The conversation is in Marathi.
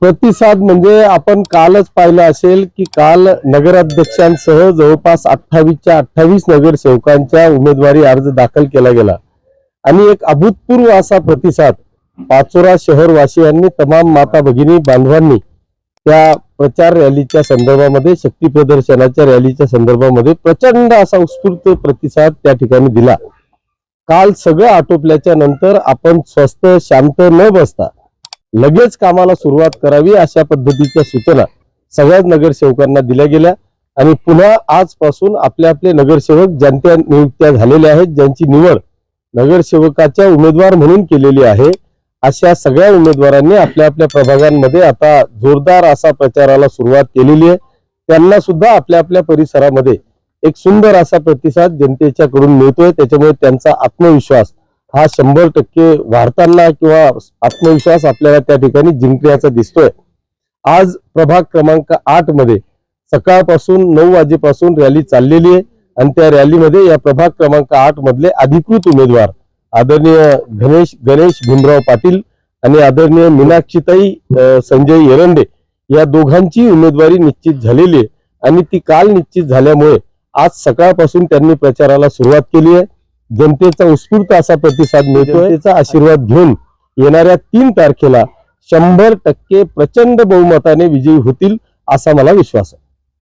प्रतिसाद म्हणजे आपण कालच पाहिलं असेल की काल नगराध्यक्षांसह जवळपास अठ्ठावीसच्या अठ्ठावीस नगरसेवकांच्या उमेदवारी अर्ज दाखल केला गेला. आणि एक अभूतपूर्व असा प्रतिसाद पाचोरा शहरवासियांनी तमाम माता भगिनी बांधवांनी त्या प्रचार रॅलीच्या संदर्भामध्ये शक्ती प्रदर्शनाच्या रॅलीच्या संदर्भामध्ये प्रचंड असा उत्स्फूर्त प्रतिसाद त्या ठिकाणी दिला. काल सगळं आटोपल्याच्या नंतर आपण स्वस्त शांत न बसता लगेच कामाला सुरुवात करावी अशा पद्धतीच्या सूचना सगळ्याच नगरसेवकांना दिल्या गेल्या आणि पुन्हा आजपासून आपले आपले नगरसेवक ज्यांच्या नियुक्त्या झालेल्या आहेत ज्यांची निवड नगरसेवकाच्या उमेदवार म्हणून केलेली आहे. अशा सगळ्या उमेदवारांनी आपल्या आपल्या प्रभागांमध्ये आता जोरदार असा प्रचाराला सुरुवात केलेली आहे. त्यांना सुद्धा आपल्या आपल्या परिसरामध्ये एक सुंदर असा प्रतिसाद जनतेच्याकडून मिळतोय. त्याच्यामुळे त्यांचा आत्मविश्वास हा शंभर टक्के वाढताना किंवा आत्मविश्वास आपल्याला त्या ठिकाणी जिंकण्याचा दिसतोय. आज प्रभाग क्रमांक आठमध्ये सकाळपासून नऊ वाजेपासून रॅली चाललेली आहे. आणि त्या रॅलीमध्ये या प्रभाग क्रमांक आठ मधले अधिकृत उमेदवार आदरणीय गणेश गणेश भीमराव पाटील आणि आदरणीय मीनाक्षीताई संजय एरंडे या दोघांची उमेदवारी निश्चित झालेली आहे. आणि ती काल निश्चित झाल्यामुळे आज सकाळपासून त्यांनी प्रचाराला सुरुवात केली आहे. जनतेचा उत्स्फूर्त असा प्रतिसाद मिळतोय. त्याचा आशीर्वाद घेऊन येणाऱ्या तीन तारखेला शंभर टक्के प्रचंड बहुमताने विजयी होतील असा मला विश्वास आहे.